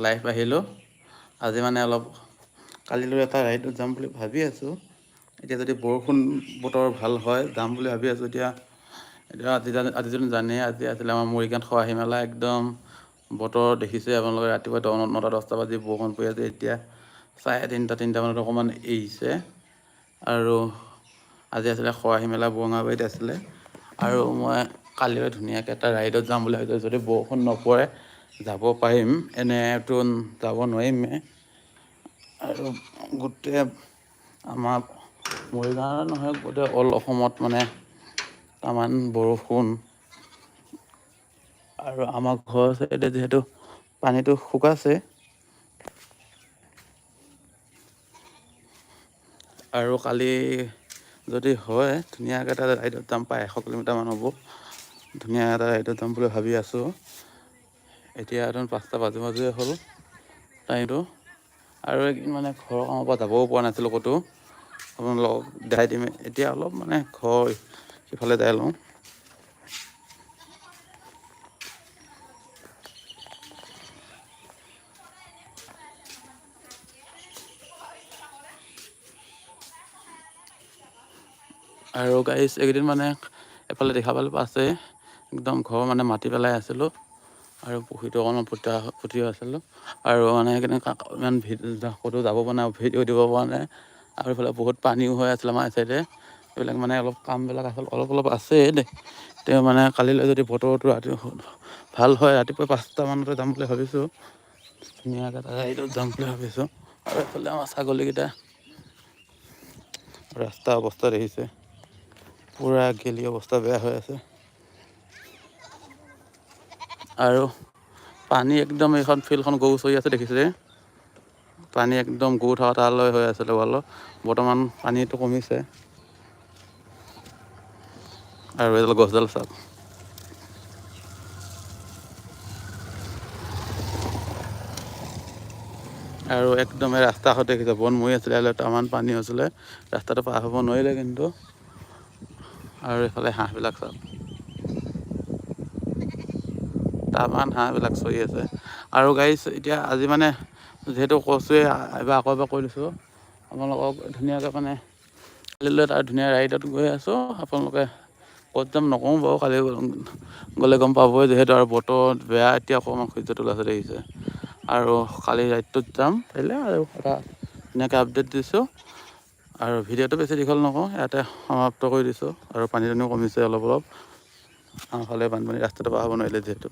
Live আহিলোঁ। আজি মানে অলপ কালিলৈ এটা ৰাইডত যাম বুলি ভাবি আছোঁ। এতিয়া যদি বৰষুণ বতৰ ভাল হয় যাম বুলি ভাবি আছোঁ এতিয়া। এতিয়া আজি আজি যদি জানেই আজি আছিলে আমাৰ মৰিগাঁৱত খৰাহি মেলা একদম। বতৰ দেখিছে আপোনালোকে ৰাতিপুৱা দহ নটা দহটা বাজি বৰষুণ পৰি আছে এতিয়া। চাৰে তিনিটা তিনিটা মানত অকণমান এৰিছে। আৰু আজি আছিলে খৰাহি মেলা বৰঙাবাৰীত আছিলে। আৰু মই কালিলৈ ধুনীয়াকৈ এটা ৰাইডত যাম বুলি ভাবিছোঁ। যদি বৰষুণ নপৰে যাব পাৰিম। এনেতো যাব নোৱাৰিমেই আৰু গোটেই আমাৰ মৰিগাঁও নহয় গোটেই অল অসমত মানে তামান বৰষুণ। আৰু আমাৰ ঘৰৰ চাইডে যিহেতু পানীটো শুকাইছে। আৰু কালি যদি হয় ধুনীয়াকৈ এটা ৰাইডত যাম প্ৰায় এশ কিলোমিটাৰমান হ'ব। ধুনীয়া এটা ৰাইডত যাম বুলি ভাবি আছোঁ। এতিয়া একদম পাঁচটা বাজু বাজুৱে হ'ল টাইমটো। আৰু একদিন মানে ঘৰৰ কামৰ পৰা যাবও পৰা নাছিলোঁ ক'তো আপোনালোকক দেখাই দিম। এতিয়া অলপ মানে ঘৰ সিফালে যাই লওঁ। আৰু গাড়ী এইকেইদিন মানে এফালে দেখা পালে আছে একদম ঘৰ মানে মাটি পেলাই আছিলোঁ। আৰু পুখুৰীটো অকণমান ফুটা ফুটিও আছিলোঁ। আৰু মানে সেইকাৰণে ইমান ক'তো যাব পৰা নাই ভিডিঅ' দিব পৰা নাই। আৰু এইফালে বহুত পানীও হৈ আছিলে আমাৰ চাইডে এইবিলাক মানে অলপ কামবিলাক আচল অলপ অলপ আছে দে তেওঁ মানে কালিলৈ যদি বতৰটো ৰাতি ভাল হয় ৰাতিপুৱা পাঁচটামানতে যাম বুলি ভাবিছোঁ। ধুনীয়াকৈ ৰাইডত যাম বুলি ভাবিছোঁ। আৰু এইফালে আমাৰ ছাগলীকেইটা ৰাস্তা অৱস্থা দেখিছে পূৰা গেলি অৱস্থা বেয়া হৈ আছে। আৰু পানী একদম এইখন ফিল্ডখন গৰু চৰি আছে দেখিছে পানী একদম গৰু থকা তালৈ হৈ আছিলে ৱালত বৰ্তমান পানীটো কমিছে। আৰু এডাল গছডাল চাওক আৰু একদম এই ৰাস্তা কাষত দেখিছে বন মৰি আছিলে ইয়ালৈ টামান পানী হৈছিলে। ৰাস্তাটো পাৰ হ'ব নোৱাৰিলে কিন্তু। আৰু এইফালে হাঁহবিলাক চাওক টামান হাঁহবিলাক চৰি আছে। আৰু গাড়ী এতিয়া আজি মানে যিহেতু কৈছোৱে এবাৰ আকৌ এবাৰ কৈ দিছোঁ। আপোনালোকক ধুনীয়াকৈ মানে কালিলৈ তাৰ ধুনীয়া ৰাইডত গৈ আছোঁ। আপোনালোকে ক'ত যাম নকওঁ বাৰু কালি গ'লে গম পাবই যিহেতু আৰু বতৰ বেয়া এতিয়া অকণমান সূৰ্যটো ওলাইছে দেখিছে। আৰু কালি ৰাইডটোত যাম পাৰিলে আৰু এটা ধুনীয়াকৈ আপডেট দিছোঁ। আৰু ভিডিঅ'টো বেছি দীঘল নকওঁ ইয়াতে সমাপ্ত কৰি দিছোঁ। আৰু পানী চানীও কমিছে অলপ অলপ আমাৰ ফালে বানপানী ৰাস্তাটো পাৰ হ'ব নোৱাৰিলে যিহেতু।